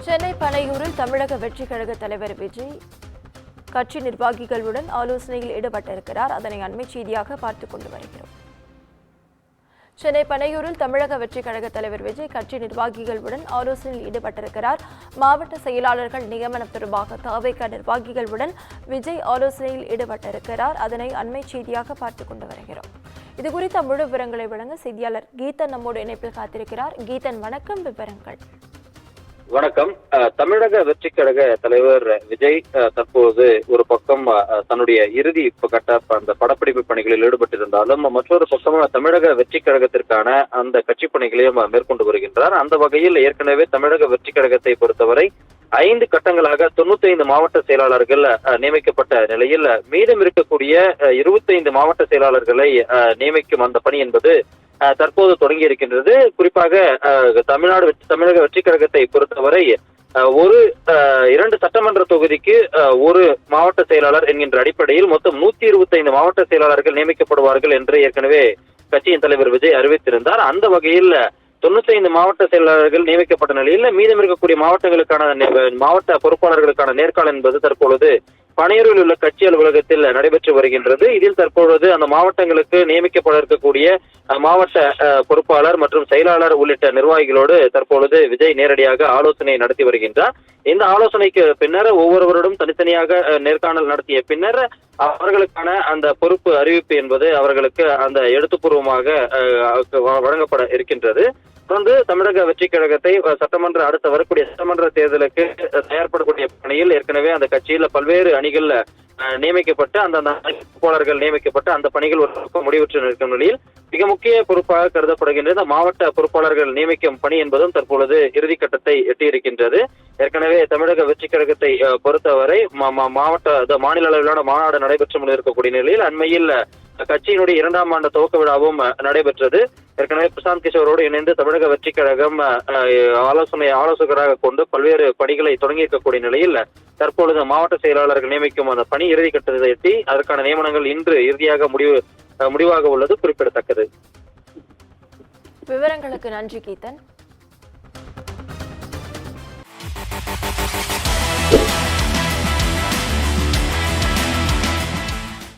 சென்னை பனையூரில் தமிழக வெற்றிக் கழக தலைவர் விஜய் கட்சி நிர்வாகிகளுடன் ஆலோசனையில் ஈடுபட்டிருக்கிறார். அதனை அண்மை செய்தியாக பார்த்துக் கொண்டு வருகிறோம். சென்னை பனையூரில் தமிழக வெற்றிக் கழக தலைவர் விஜய் கட்சி நிர்வாகிகளுடன் ஆலோசனையில் ஈடுபட்டிருக்கிறார். மாவட்ட செயலாளர்கள் நியமனம் தொடர்பாக தாவேக நிர்வாகிகளுடன் விஜய் ஆலோசனையில் ஈடுபட்டிருக்கிறார். அதனை அண்மை செய்தியாக பார்த்துக் கொண்டு வருகிறோம். இது குறித்த முழு விவரங்களை வழங்க செய்தியாளர் கீதன் நம்மோடு இணைப்பில் காத்திருக்கிறார். கீதன் வணக்கம். விவரங்கள். வணக்கம். தமிழக வெற்றி கழக தலைவர் விஜய் தற்போது ஒரு பக்கம் தன்னுடைய இறுதி கட்ட அந்த படப்பிடிப்பு பணிகளில் ஈடுபட்டிருந்தாலும் மற்றொரு பக்கம் தமிழக வெற்றி கழகத்திற்கான அந்த கட்சி பணிகளையும் மேற்கொண்டு வருகின்றார். அந்த வகையில் ஏற்கனவே தமிழக வெற்றி கழகத்தை பொறுத்தவரை ஐந்து கட்டங்களாக தொண்ணூத்தி ஐந்து மாவட்ட செயலாளர்கள் நியமிக்கப்பட்ட நிலையில் மீதம் இருக்கக்கூடிய இருபத்தி ஐந்து மாவட்ட செயலாளர்களை நியமிக்கும் அந்த பணி என்பது தற்போது தொடங்கி இருக்கின்றது. குறிப்பாக தமிழ்நாடு வெற்றி- தமிழக வெற்றி கழகத்தை பொறுத்தவரை ஒரு இரண்டு சட்டமன்ற தொகுதிக்கு ஒரு மாவட்ட செயலாளர் என்கின்ற அடிப்படையில் மொத்தம் நூத்தி இருபத்தி ஐந்து மாவட்ட செயலாளர்கள் நியமிக்கப்படுவார்கள் என்று ஏற்கனவே கட்சியின் தலைவர் விஜய் அறிவித்திருந்தார். அந்த வகையில் தொண்ணூத்தி ஐந்து மாவட்ட செயலாளர்கள் நியமிக்கப்பட்ட நிலையில் மீதம் இருக்கக்கூடிய மாவட்டங்களுக்கான நே- மாவட்ட பொறுப்பாளர்களுக்கான நேர்காணல் என்பது தற்பொழுது பனையூரில் உள்ள கட்சி அலுவலகத்தில் நடைபெற்று வருகின்றது. இதில் தற்பொழுது அந்த மாவட்டங்களுக்கு நியமிக்கப்பட இருக்கக்கூடிய அஹ், மாவட்ட பொறுப்பாளர் மற்றும் செயலாளர் உள்ளிட்ட நிர்வாகிகளோடு தற்பொழுது விஜய் நேரடியாக ஆலோசனை நடத்தி வருகின்றார். இந்த ஆலோசனைக்கு பின்னர் ஒவ்வொருவரோடும் தனித்தனியாக நேர்காணல் நடத்திய பின்னர் அவர்களுக்கான அந்த பொறுப்பு அறிவிப்பு என்பது அவர்களுக்கு அந்த எழுத்துப்பூர்வமாக அஹ், வழங்கப்பட இருக்கின்றது. தொடர்ந்து தமிழக வெற்றிக் கழகத்தை சட்டமன்ற அடுத்த வரக்கூடிய சட்டமன்ற தேர்தலுக்கு தயார்படக்கூடிய பணியில் ஏற்கனவே அந்த கட்சியில பல்வேறு அணிகள்ல நியமிக்கப்பட்டு அந்த பொறுப்பாளர்கள் நியமிக்கப்பட்டு அந்த பணிகள் ஒரு பக்கம் முடிவுற்று நிற்கும் நிலையில் மிக முக்கிய பொறுப்பாக கருதப்படுகின்றது. மாவட்ட பொறுப்பாளர்கள் நியமிக்கும் பணி என்பதும் தற்பொழுது இறுதிக்கட்டத்தை எட்டியிருக்கின்றது. ஏற்கனவே தமிழக வெற்றி கழகத்தை பொறுத்தவரை மா- மா- மாவட்ட அதாவது மாநில அளவிலான மாநாடு நடைபெற்று கொண்டிருக்கக்கூடிய நிலையில் அண்மையில் கட்சியினுடைய இரண்டாம் ஆண்டு துவக்க விழாவும் நடைபெற்றது. ஏற்கனவே பிரசாந்த் கிஷோரோடு இணைந்து தமிழக வெற்றி கழகம் ஆலோசனை ஆலோசகராக கொண்டு பல்வேறு பணிகளை தொடங்கி இருக்கக்கூடிய நிலையில் தற்பொழுது மாவட்ட செயலாளர்கள் நியமிக்கும் அந்த பணி இறுதி கட்டத்தை எட்டி அதற்கான நியமனங்கள் இன்று இறுதியாக முடிவு முடிவாக உள்ளது குறிப்பிடத்தக்கது. விவரங்களுக்கு நன்றி கீதன்.